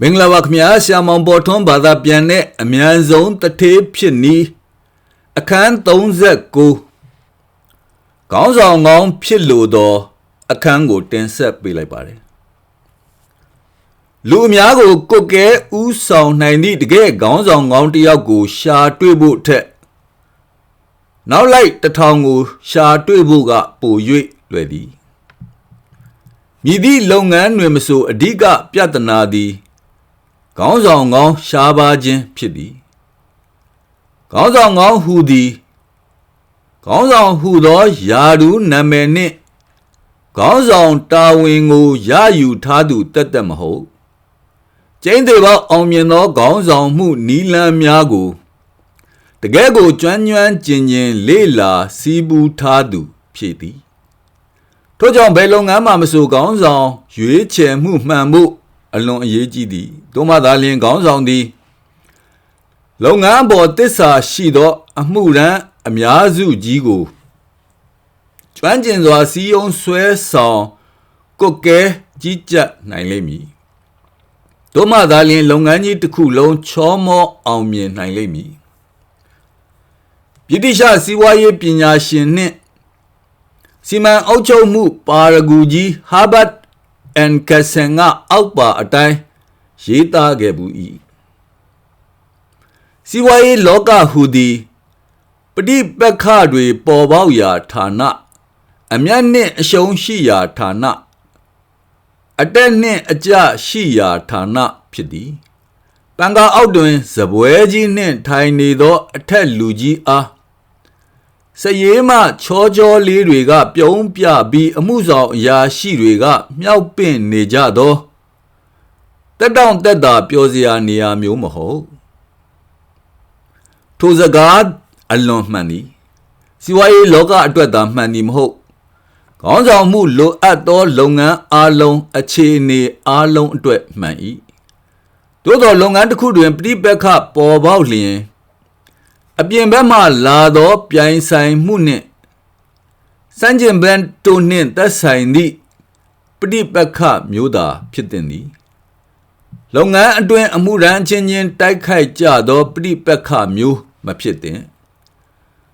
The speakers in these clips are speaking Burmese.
မင်္ဂလာပါခင်ဗျာဆရာမောင်ပေါ်ထွန်းဘာသာပြန်တဲ့အမြန်ဆုံးတထေးဖြစ်နီးအခန်း39ခေါင်းဆောင်ကောင်းဖြစ်လို့တော့အခန်းကိုတင်ဆက်ပေးလိုက်ပါတယ်လူအများကိုကုတ်ကဲဥဆောင်နိုင်သည့်တကယ်ခေါင်းဆောင်ကောင်းတစ်ယောက်ကိုရှာတွေ့ဖို့ထက်နောက်လိုက်တစ်ထောင်ကိုရှာတွေ့ဖို့ကပို၍လွယ်သည်မြည်သည့်လုပ်ငန်းတွင်မဆိုအဓိကပြဿနာသည် ခေါင်းဆောင်ကောင်းရှားပါခြင်းဖြစ်သည်ခေါင်းဆောင်ကောင်းဟူသည်ခေါင်းဆောင်ဟူသောယာရုနာမည်နှင့်ခေါင်းဆောင်တာဝန်ကိုရယူထားသူတက်တက်မဟုတ်ကျင်းသေးပေါအောင်မြင်သောခေါင်းဆောင်မှုနီလန်းများကိုတကယ်ကိုကျွမ်းကျွမ်းကျင်ကျင်လေ့လာစီးပူးထားသူဖြစ်သည်ထို့ကြောင့်ဘယ်လုပ်ငန်းမှမဆိုခေါင်းဆောင်ရွေးချယ်မှုမှန်ဖို့အလွန်အရေးကြီးသည် တို့မှသာလျှင်ခေါင်းဆောင်သည်လုပ်ငန်းပေါ်တစ္ဆာရှိသော အမှုရန်အများစုကြီးကိုကျွမ်းကျင်စွာစီယုံဆွဲဆောင်ကုတ်ကဲကြီးကြပ်နိုင်လိမ့်မည်တို့မှသာလျှင်လုပ်ငန်းကြီးတစ်ခုလုံးချောမောအောင်မြင်နိုင်လိမ့်မည်ပြည်တိရှစီးပွားရေးပညာရှင်နှင့်စီမံအုပ်ချုပ်မှုပါရဂူကြီးဟာဗတ်အန်ကဆန်ကအောက်ပါအတိုင်း ရေးသားခဲ့ဘူး၏စီဝါရေးလောကဟူသည်ပဋိပက္ခတွေပေါ်ပေါက်ရာဌာနအမျက်နှင့်အရှုံးရှိရာဌာနအတက်နှင့်အကျရှိရာဌာနဖြစ်သည်ပံကာအောက်တွင်ဇပွဲကြီးနှင့်ထိုင်နေသောအထက်လူကြီးအားစရေးမှချောချောလေးတွေက ပြုံးပြပြီးအမှုဆောင်အရာရှိတွေက မြောက်ပင့်နေကြသော တက်တောင့်တက်တာပြောစရာနေရာမျိုးမဟုတ်ထိုစကားအလွန်မှန်သည်စီဝါရေးလောကအတွက်သာမှန်သည်မဟုတ်ခေါင်းဆောင်မှုလိုအပ်သောလုပ်ငန်းအားလုံးအခြေအနေအားလုံးအတွက်မှန်၏သို့သောလုပ်ငန်းတစ်ခုတွင်ပြိပက္ခပေါ်ပေါက်လျင်အပြင်ဘက်မှလာသောပြိုင်ဆိုင်မှုနှင့်စံကျင်ဘန်တိုနှင့်သက်ဆိုင်သည့်ပဋိပက္ခမျိုးသာဖြစ်တင်သည် လုပ်ငန်းအတွင်းအမှုရန်ချင်းချင်းတိုက်ခိုက်ကြသောပဋိပက္ခမျိုးမဖြစ်တင်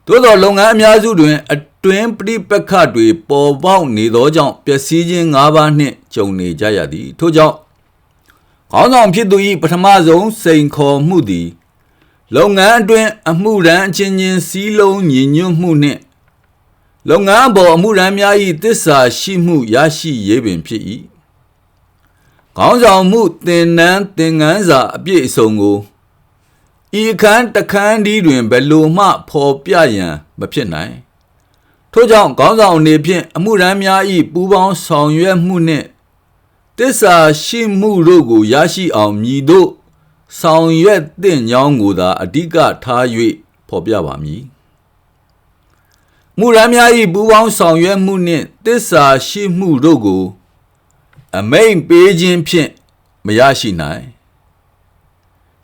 သို့သောလုပ်ငန်းအများစုတွင် အတွင်းပဋိပက္ခတွေပေါ်ပေါက်နေသောကြောင့်ပျက်စီးခြင်း၅ပါးနှင့်ကြုံနေကြရသည်ထို့ကြောင့်ခေါင်းဆောင်ဖြစ်သူ၏ပထမဆုံးစိန်ခေါ်မှုသည်လုပ်ငန်းအတွင်းအမှုရန်အချင်းချင်းစည်းလုံးညီညွတ်မှုနှင့်လုပ်ငန်းပေါ်အမှုရန်များ၏တစ္ဆာရှိမှုရရှိရေးပင်ဖြစ်၏ ခေါင်းဆောင်မှုသင်နန်းသင်ငန်းစာအပြည့်အစုံကိုဤအခန်းတခန်းဒီတွင်ဘယ်လိုမှဖော်ပြရန်မဖြစ်နိုင်ထို့ကြောင့်ခေါင်းဆောင်အနေဖြင့်အမှုရန်များ၏ပူးပေါင်းဆောင်ရွက်မှုနှင့်တစ္ဆာရှိမှုတို့ကိုရရှိအောင်မြည်တို့ဆောင်ရွက်သင့်ကြောင်းကိုသာအဓိကထား၍ဖော်ပြပါမည်မူရမ်းများ၏ပူးပေါင်းဆောင်ရွက်မှုနှင့်တစ္ဆာရှိမှုတို့ကို အမိန်ပေးခြင်းဖြင့်မရရှိနိုင်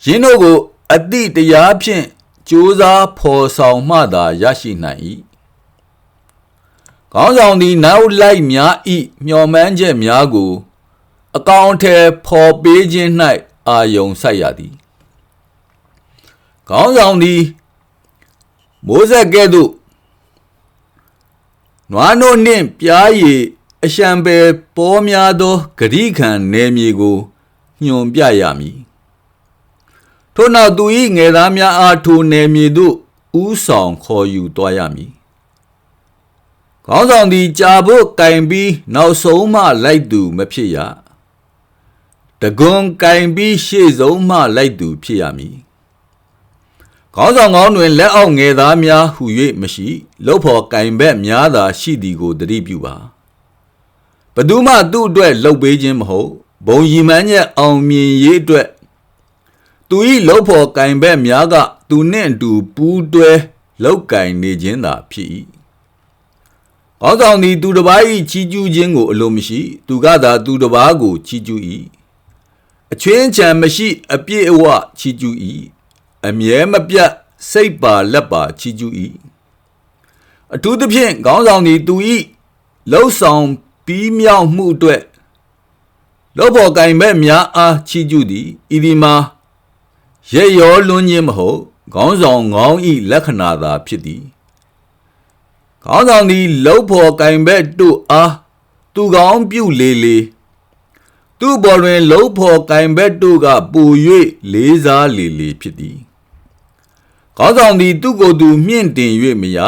ယင်းတို့ကိုအတိတရားဖြင့်ကြိုးစားဖော်ဆောင်မှသာရရှိနိုင်၏ခေါင်းဆောင်သည်နောက်လိုက်များဤမျှော်မှန်းချက်များကို အကောင့်ထဲဖော်ပေးခြင်း၌အာယုံဆိုင်ရသည်ခေါင်းဆောင်သည်မိုးဆက်ကဲ့သို့နွားနို့နှင့်ပြားရည် အရှံပဲပေါ်များသောဂရိခံနယ်မြေကိုညွန်ပြရမည်ထို့နောက်သူ၏ငယ်သားများအားထိုနယ်မြေသို့ဥဆောင်ခေါ်ယူသွားရမည်ခေါင်းဆောင်သည်ကြာဖို့ကင်ပြီးနောက်ဆုံးမှလိုက်သူမဖြစ်ရတကွန်ကင်ပြီးရှေ့ဆုံးမှလိုက်သူဖြစ်ရမည်ခေါင်းဆောင်ကောင်းတွင်လက်အောက်ငယ်သားများဟူ၍မရှိလှုပ်ဖော်ကင်ဘက်များသာရှိသည်ကိုသတိပြုပါ ဘသူမှသူ့အတွက်လှုပ်ပေးခြင်းမဟုတ်ဘုံရီမှန်းချက်အောင်မြင်ရေးအတွက်သူ၏လှုပ်ဖော်ကင်ဘက်များက သူနှင့်အတူပူးတွဲလောက်ကင်နေခြင်းသာဖြစ်၏ခေါင်းဆောင်သည်သူတစ်ပါး၏ချီးကျူးခြင်းကိုအလိုမရှိ သူကသာသူတစ်ပါးကိုချီးကျူး၏အချွင်းချံမရှိ အပြည့်အဝချီးကျူး၏အမြဲမပြတ်စိတ်ပါလက်ပါချီးကျူး၏အထူးသဖြင့်ခေါင်းဆောင်သည်သူ၏လှုပ်ဆောင် ပြီးမြောက်မှုအတွက်လောဘော်ကင်ဘက်များအားချီးကျူးသည်ဤဒီမှာရေရောလွန်းခြင်းမဟုတ်ခေါင်းဆောင်ငောင်းဤလက္ခဏာသာဖြစ်သည်ခေါင်းဆောင်သည်လောဘော်ကင်ဘက်တို့အားသူကောင်းပြုလေလေသူ့ဘော်တွင်လောဘော်ကင်ဘက်တို့ကပူ၍လေးစားလေလေဖြစ်သည်ခေါင်းဆောင်သည်သူ့ကိုယ်သူမြင့်တင်၍မရ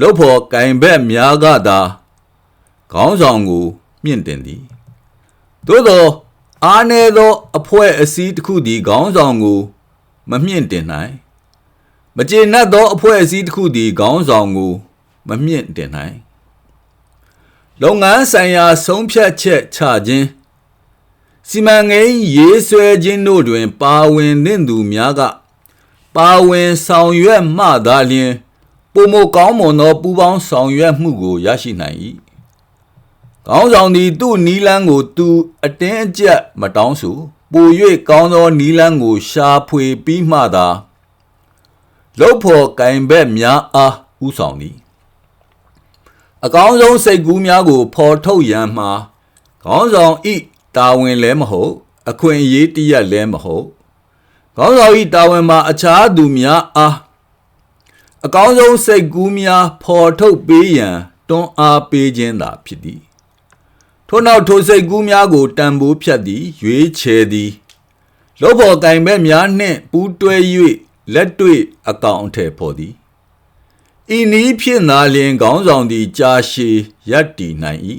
လောဘော်ကင်ဘက်များကသာ ခေါင်းဆောင်ကို မြင့်တင်သည်သို့သောအားနည်းသောအဖွဲ့အစည်းတစ်ခုသည်ခေါင်းဆောင်ကို မမြင့်တင်နိုင်မကျေနပ်သောအဖွဲ့အစည်းတစ်ခုသည်ခေါင်းဆောင်ကို မမြင့်တင်နိုင်လုပ်ငန်းဆိုင်ရာဆုံးဖြတ်ချက်ချခြင်းစီမံကိန်းရေးဆွဲခြင်းတို့တွင် ပါဝင်သင့်သူများက ပါဝင်ဆောင်ရွက်မှသာလျှင်ပုံမကောင်းမွန်သောပူးပေါင်းဆောင်ရွက်မှုကိုရရှိနိုင်၏ ကောင်းဆောင်သည်သူ့နီလန်းကို သူအတင်းအကျပ်မတောင်းဆိုပို၍ကောင်းသောနီလန်းကို ရှာဖွေပြီးမှသာလုတ်ဖို့ကင်ဘက်များအားဥဆောင်သည်အကောင်းဆုံးစိတ်ကူးများကိုဖော်ထုတ်ရန်မှာခေါင်းဆောင်ဤတာဝန်လည်းမဟုတ် အခွင့်အရေးတရက်လည်းမဟုတ်ခေါင်းဆောင်ဤတာဝန်မှာအခြားသူများအားအကောင်းဆုံးစိတ်ကူးများဖော်ထုတ်ပေးရန်တွန်းအားပေးခြင်းသာဖြစ်သည် ထို့နောက်ထိုစိတ်ကူးများကိုတန်ဖိုးဖြတ်သည်ရွေးချယ်သည်လောဘော်ကင်ဘက်များနှင့်ပူးတွဲ၍လက်တွေ့အကောင်အထည်ဖော်သည်ဤနည်းဖြင့်သာလျင်ခေါင်းဆောင်သည်ကြာရှည်ရပ်တည်နိုင်၏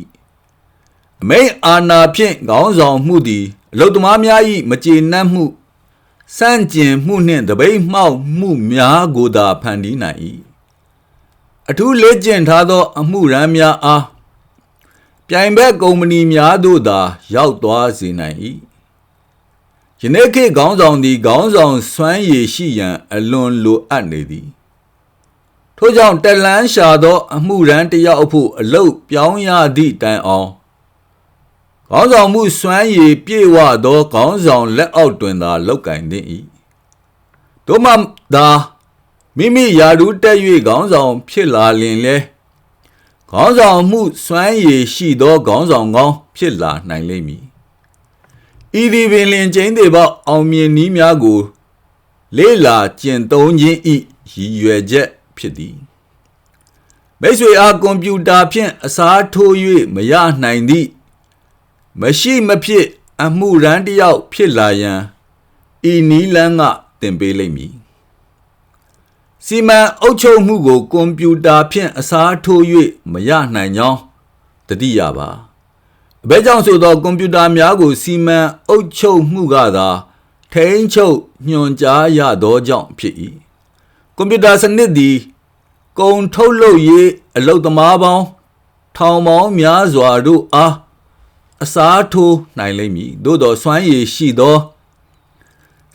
အမိန်အာနာဖြင့်ခေါင်းဆောင်မှုသည်အလုတ္တမများ၏မကျေနပ်မှုစန့်ကျင်မှုနှင့်တပိတ်မှောက်မှုများကိုသာဖန်တီးနိုင်၏အထူးလေ့ကျင့်ထားသော အမှုရန်များအား ပြိုင်ဘက်ကုမ္ပဏီများတို့သာ ရောက်သွားစေနိုင်၏ယနေ့ခေတ်ခေါင်းဆောင်သည်ခေါင်းဆောင်စွမ်းရည်ရှိရန် အလွန်လိုအပ်နေသည်ထို့ကြောင့်တလန်းရှာသော အမှုရန်တယောက်အဖို့အလုတ်ပြောင်းရသည့်တိုင်အောင်ခေါင်းဆောင်မှုစွမ်းရည်ပြည့်ဝသောခေါင်းဆောင်လက်အောက်တွင်သာလောက်ကင်သင့်၏တို့မှသာမိမိယာရုတက်၍ခေါင်းဆောင်ဖြစ်လာလင်လဲ ခေါင်းဆောင်မှုစွမ်းရည်ရှိသောခေါင်းဆောင်ကောင်းဖြစ်လာနိုင်လိမ့်မည်ဤဒီပင်လင်ကျင်းသေးပေါအောင်မြင်နည်းများကို လေးလာကျင့်သုံးခြင်းဤရည်ရွယ်ချက်ဖြစ်သည်မိတ်ဆွေအားကွန်ပျူတာဖြင့်အစားထိုး၍မရနိုင်သည့်မရှိမဖြစ် အမှုရန်တယောက်ဖြစ်လာရန်ဤနီးလန်းကသင်ပေးလိမ့်မည် စီမံအုပ်ချုပ်မှုကိုကွန်ပျူတာဖြင့်အစားထိုး၍မရနိုင်ကြောင်းတတိယပါအဘဲကြောင့်ဆိုသောကွန်ပျူတာများကို စီမံအုပ်ချုပ်မှုကသာထိန်းချုပ်ညွှန်ကြားရသောကြောင့်ဖြစ်၏ကွန်ပျူတာစနစ်သည်ကုန်ထုတ်လုပ်ရေးအလုပ်သမားပေါင်းထောင်ပေါင်းများစွာတို့အားအစားထိုးနိုင်လိမ့်မည်သို့သောစွမ်းရည်ရှိသော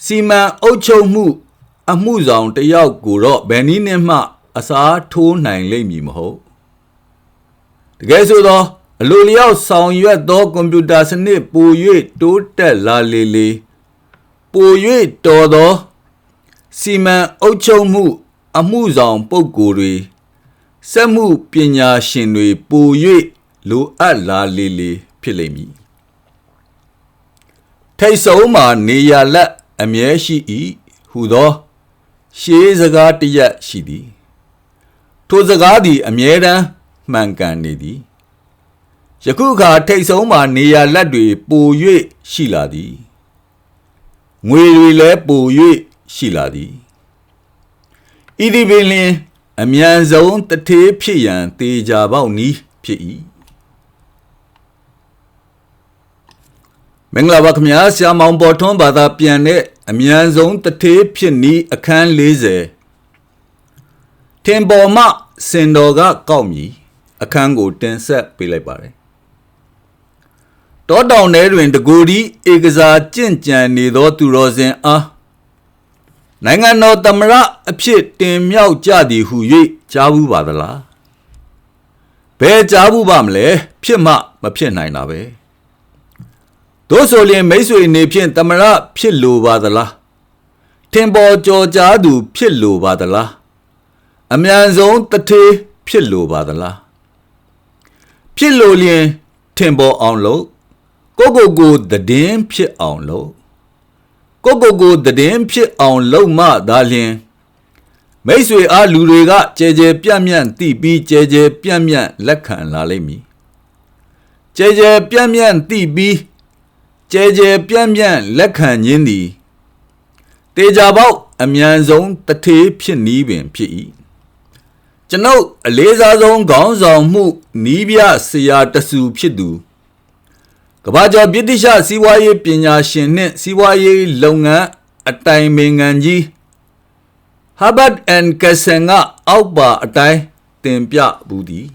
စီမံအုပ်ချုပ်မှု အမှုဆောင်တယောက်ကိုတော့ဘယ်နည်းနဲ့မှအစားထိုးနိုင်လိမ့်မည်မဟုတ်တကယ်ဆိုသောအလိုလျောက်ဆောင်ရွက်သောကွန်ပျူတာစနစ်ပို၍တိုးတက်လာလေလေပို၍တော်သောစီမံအုပ်ချုပ်မှု အမှုဆောင်ပုဂ္ဂိုလ်တွေစက်မှုပညာရှင်တွေပို၍လိုအပ်လာလေလေဖြစ်လိမ့်မည်ထိတ်ဆုံးမှာနေရလက်အမြဲရှိ၏ဟူသော ရှေးစကားတရက်ရှိသည်ထိုစကားသည်အမြဲတမ်းမှန်ကန်နေသည်ယခုအခါထိတ်ဆုံးမှာနေရလက်တွေပို၍ရှိလာသည်ငွေတွေလည်းပို၍ရှိလာသည်ဤဒီပင်လင်အမြန်ဆုံးတထေးဖြစ်ရန်တေချာပေါက်နီးဖြစ်၏မင်္ဂလာပါခင်ဗျာဆရာမောင်ပေါ်ထွန်းဘာသာပြန်တဲ့ အမြန်ဆုံးတထေးဖြစ်နီးအခန်း40ထင်ပေါ်မှစင်တော်ကကောက်မြည်အခန်းကိုတင်ဆက်ပေးလိုက်ပါတယ်တောတောင်ထဲတွင်တကူဒီဧကစားကြင့်ကြံနေသောသူတော်စင်အားနိုင်ငံတော်သမရအဖြစ်တင်မြောက်ကြသည်ဟု၍ကြားဘူးပါသလားဘယ်ကြားဘူးပါမလဲဖြစ်မှမဖြစ်နိုင်တာပဲ တို့ဆိုရင်မိတ်ဆွေနေဖြင့်သမရဖြစ်လိုပါသလားထင်ပေါ်ကြော်ကြားသူ ဖြစ်လိုပါသလားအမြန်ဆုံးတထေးဖြစ်လိုပါသလားဖြစ်လိုလျင်ထင်ပေါ်အောင်လို့ကိုကိုကိုတည်င်းဖြစ်အောင်လုပ်ကိုကိုကိုတည်င်းဖြစ်အောင်လုပ်မှသာလျှင်မိတ်ဆွေအားလူတွေကကြဲကြဲပြန့်ပြန့်သိပြီးကြဲကြဲပြန့်ပြန့်လက်ခံလာလိမ့်မည်ကြဲကြဲပြန့်ပြန့်သိပြီး ကြဲကြဲပြန့်ပြန့်လက်ခံခြင်းသည်တေချာပေါက်အမြန်ဆုံးတထေးဖြစ်နီးပင်ဖြစ်၏ကျွန်ုပ်အလေးစားဆုံးခေါင်းဆောင်မှုနီးပြဆရာတဆူဖြစ်သူကဘာကျော်ပြည်တိရှစီးပွားရေးပညာရှင်နှင့်စီးပွားရေးလုပ်ငန်းအတိုင်ပင်ခံကြီး Harvard and Kesson ကအောက်ပါအတိုင်းတင်ပြဘူးသည်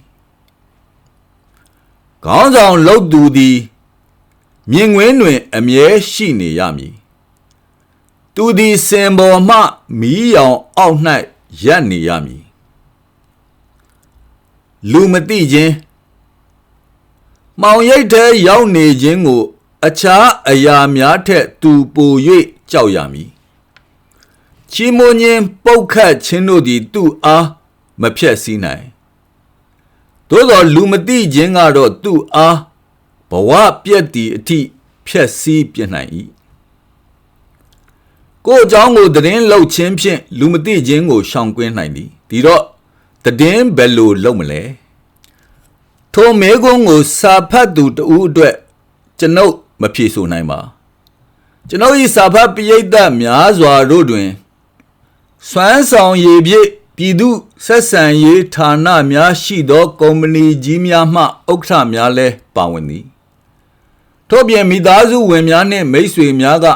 ခေါင်းဆောင်လုပ်သူသည် မြင်ကွင်းတွင်အမြဲရှိနေရမည်သူသည်စင်ပေါ်မှမီးရောင်အောက်၌ရပ်နေရမည်လူမသိခြင်းမောင်ရိပ်ထဲရောက်နေခြင်းကို အခြားအရာများထက်သူပို၍ကြောက်ရမည်ချီးမွမ်းခြင်းပုတ်ခတ်ခြင်းတို့သည်သူ့အားမဖြက်စည်းနိုင်သို့သောလူမသိခြင်းကတော့သူ့အား ဘဝပြက်တီအထိဖြက်စည်းပြနိုင်၏ကိုယ်အကြောင်းကိုသတင်းလှုပ်ခြင်းဖြင့်လူမသိခြင်းကိုရှောင်ကွင်းနိုင်သည်ဒီတော့သတင်းဘယ်လိုလုပ်မလဲထိုမဲကုန်းကိုစာဖတ်သူတဦးအတွက်ကျွန်ုပ်မဖြေဆိုနိုင်ပါကျွန်ုပ်၏စာဖတ်ပရိသတ်များစွာတို့တွင်စွမ်းဆောင်ရည်ပြည့်ပြည်သူဆက်ဆံရေးဌာနများရှိသော ကုမ္ပဏီကြီးများမှဥက္ကဋ္ဌများလည်းပါဝင်သည် ထို့ပြင်မိသားစုဝင်များနှင့်မိတ်ဆွေများက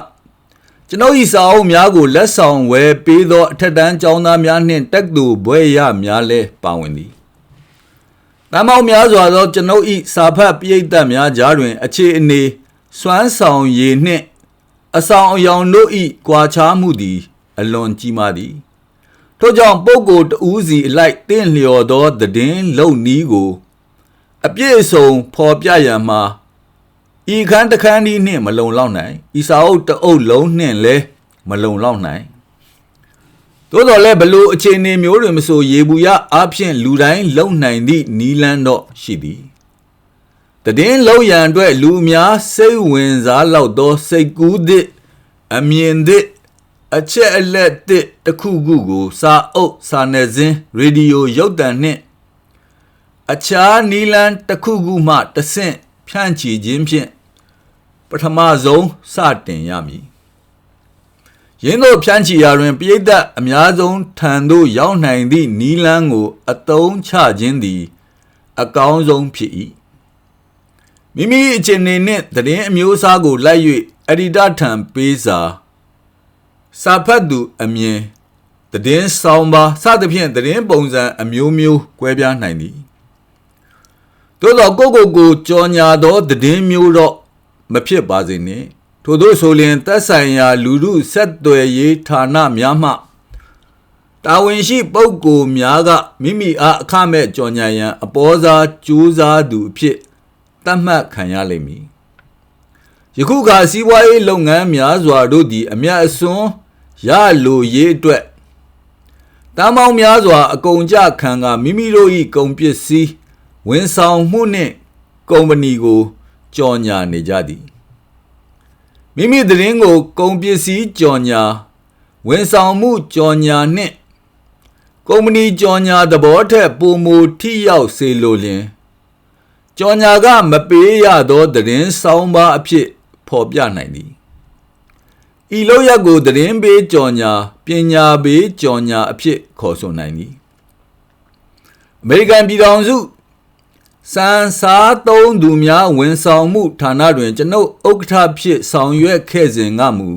ကျွန်ုပ်၏စာအုပ်များကိုလက်ဆောင်ဝယ်ပေးသောအထက်တန်းကျောင်းသားများနှင့်တက်သူဘွဲ့ရများလည်းပါဝင်သည်တမောင်များစွာသောကျွန်ုပ်၏စာဖတ်ပိဋကတ်များကြားတွင် အခြေအနေစွမ်းဆောင်ရည်နှင့်အဆောင်အယောင်တို့၏ကွာခြားမှုသည် အလွန်ကြီးမားသည်ထို့ကြောင့်ပုဂ္ဂိုလ်တဦးစီအလိုက်တင့်လျော်သောသတင်းလုံနီးကို အပြည့်အစုံဖော်ပြရန်မှာ ဤခန်းတခန်းဒီနှင့်မလုံလောက်နိုင်ဤစာအုပ်တအုပ်လုံးနှင့်လည်းမလုံလောက်နိုင်သို့တော်လည်းဘလို့အခြေအနေမျိုးတွေမဆိုရေဘူးရအားဖြင့်လူတိုင်းလုံနိုင်သည့်နီလန်းတော့ရှိသည်တည်င်းလုံရန်အတွက်လူအများစိတ်ဝင်စားလောက်သောစိတ်ကူးသည့်အမြင်သည့်အချက်အလက်သည့်တစ်ခုခုကို စာအုပ်စာနယ်ဇင်းရေဒီယိုရုပ်သံနှင့်အခြားနီလန်းတစ်ခုခုမှတဆင့် ဖြန့်ချီခြင်းဖြင့်ပထမဆုံးစတင်ရမည်ရင်းတို့ဖြန့်ချီရာတွင်ပြိဿအများဆုံးထံသို့ရောက်နိုင်သည့်နီလန်းကို အသုံးချခြင်းသည် အကောင်းဆုံးဖြစ်၏မိမိအခြေအနေနှင့်သတင်းအမျိုးအစားကိုလိုက်၍အဒီတာထံပေးစာစာဖတ်သူအမြင်သတင်းဆောင်ပါစသဖြင့်သတင်းပုံစံအမျိုးမျိုးကွဲပြားနိုင်သည် သို့သောကိုကိုကိုကြော်ညာသောသတင်းမျိုးတော့မဖြစ်ပါစေနှင့်ထို့သောဆိုလျင်သက်ဆိုင်ရာ လူမှုဆက်သွယ်ရေးဌာနများမှတာဝန်ရှိပုဂ္ဂိုလ်များကမိမိအားအခမဲ့ကြော်ညာရန် အပေါ်စားကြိုးစားသူအဖြစ်သတ်မှတ်ခံရလိမ့်မည်ယခုခါစီးပွားရေးလုပ်ငန်းများစွာတို့သည် အမျက်အစွန်းရလိုရေးအတွက်တမ်းပေါင်းများစွာအကုန်ကြခံကမိမိတို့၏ကုန်ပစ္စည်း ဝန်ဆောင်မှုနှင့်ကုမ္ပဏီကိုကြော်ညာနေကြသည်မိမိသတင်းကိုကုန်ပစ္စည်းကြော်ညာဝန်ဆောင်မှုကြော်ညာနှင့်ကုမ္ပဏီကြော်ညာသဘောထက်ပုံမူထိရောက်စေလိုလျင်ကြော်ညာကမပေးရသောသတင်းဆောင်ပါအဖြစ်ဖော်ပြနိုင်သည်ဤလောက်ရက်ကိုသတင်းပေးကြော်ညာပညာပေးကြော်ညာအဖြစ်ခေါ်ဆိုနိုင်သည်အမေရိကန်ပြည်ထောင်စု စံစားသုံးသူများဝန်ဆောင်မှုဌာနတွင် ကျွန်ုပ်ဥက္ကဋ္ဌဖြစ်ဆောင်ရွက်ခဲ့စဉ်ကမူ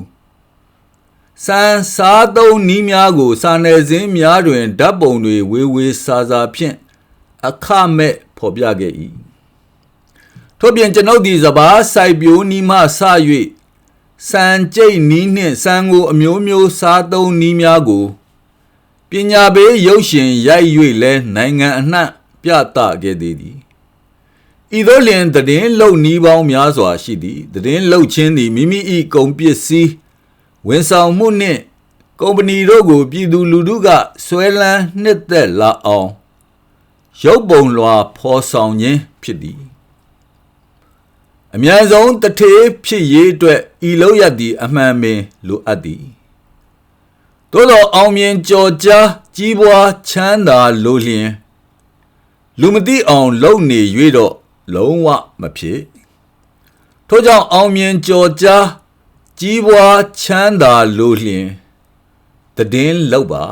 စံစားသုံးနည်းများကိုစာနယ်ဇင်းများတွင်ဓာတ်ပုံတွေဝေဝေစာစာဖြင့်အခမဲ့ဖော်ပြခဲ့၏ထို့ပြင်ကျွန်ုပ်သည်စပားစိုက်ပျိုးနီးမှစ၍စံကြိတ်နီးနှင့်စံကိုအမျိုးမျိုးစားသုံးနီးများကိုပညာပေးရုပ်ရှင်ရိုက်၍လဲနိုင်ငံအနှံ့ပြသခဲ့သေးသည် ဤသို့လျင်သတင်းလုံနီးပေါင်းများစွာရှိသည်သတင်းလုံချင်းသည်မိမိ၏ကုန်ပစ္စည်းဝန်ဆောင်မှုနှင့်ကုမ္ပဏီတို့ကိုပြည်သူလူထုကဆွဲလန်းနှစ်သက်လာအောင်ရုပ်ပုံလွှာဖော်ဆောင်ခြင်းဖြစ်သည်အအမြန်ဆုံးတထေးဖြစ်ရေးအတွက်ဤလုံးရသည်အမှန်ပင်လိုအပ်သည်သို့သောအောင်မြင်ကြော်ကြားကြီးပွားချမ်းသာလိုလျင်လူမသိအောင် လုံနေ၍တော့ လုံးဝမဖြစ်ထို့ကြောင့်အောင်မြင်ကြော်ကြားကြီးပွားချမ်းသာလိုလျင်တည်င်းလောက်ပါ